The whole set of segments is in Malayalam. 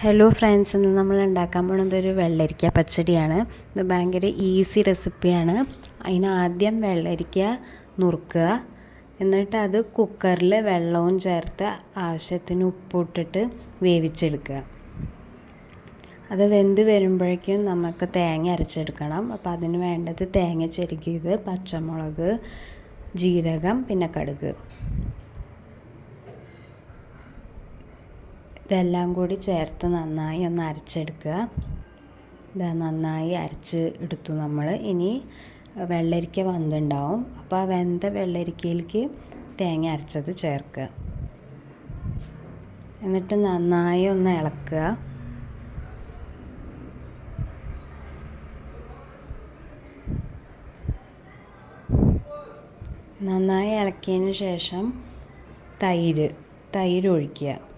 ഹലോ ഫ്രണ്ട്സ് ഇന്ന് നമ്മൾ ഉണ്ടാക്കാൻ പോകുന്നത് ഒരു വെള്ളരിക്ക പച്ചടിയാണ്. ഇത് ഭയങ്കര ഈസി റെസിപ്പിയാണ് അതിന് ആദ്യം വെള്ളരിക്ക നുറുക്കുക. എന്നിട്ട് അത് കുക്കറിൽ വെള്ളവും ചേർത്ത് ആവശ്യത്തിന് ഉപ്പിട്ടിട്ട് വേവിച്ചെടുക്കുക. അത് വെന്ത് വരുമ്പോഴേക്കും നമുക്ക് തേങ്ങ അരച്ചെടുക്കണം. അപ്പോൾ അതിന് വേണ്ടത് തേങ്ങ ചെരുക്കിയത് പച്ചമുളക് ജീരകം പിന്നെ കടുക്. ഇതെല്ലാം കൂടി ചേർത്ത് നന്നായി ഒന്ന് അരച്ചെടുക്കുക. ഇതാ നന്നായി അരച്ച് എടുത്തു നമ്മൾ ഇനി വെള്ളരിക്ക വന്നിട്ടുണ്ടാവും. അപ്പോൾ ആ വെന്ത വെള്ളരിക്കയിലേക്ക് തേങ്ങ അരച്ചത് ചേർക്കുക. എന്നിട്ട് നന്നായി ഒന്ന് ഇളക്കുക. നന്നായി ഇളക്കിയതിന് ശേഷം തൈര് തൈര് ഒഴിക്കുക.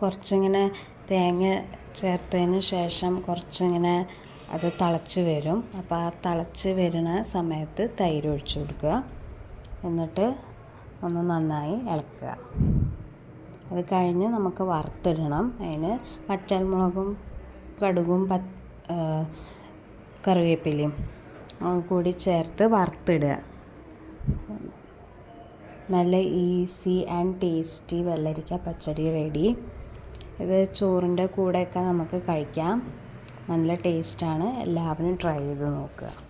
കുറച്ചിങ്ങനെ തേങ്ങ ചേർത്തതിന് ശേഷം കുറച്ചിങ്ങനെ അത് തിളച്ച് വരും. അപ്പോൾ ആ തിളച്ച് വരുന്ന സമയത്ത് തൈര് ഒഴിച്ച് കൊടുക്കുക. എന്നിട്ട് ഒന്ന് നന്നായി ഇളക്കുക. അത് കഴിഞ്ഞ് നമുക്ക് വറുത്തിടണം. അതിന് പച്ചമുളകും കടുകും പ കറിവേപ്പിലയും കൂടി ചേർത്ത് വറുത്തിടുക. നല്ല ഈസി ആൻഡ് ടേസ്റ്റി വെള്ളരിക്ക പച്ചടി റെഡി. ഇത് ചോറിന്റെ കൂടെയൊക്കെ നമുക്ക് കഴിക്കാം. നല്ല ടേസ്റ്റാണ്. എല്ലാവരും ട്രൈ ചെയ്ത് നോക്കുക.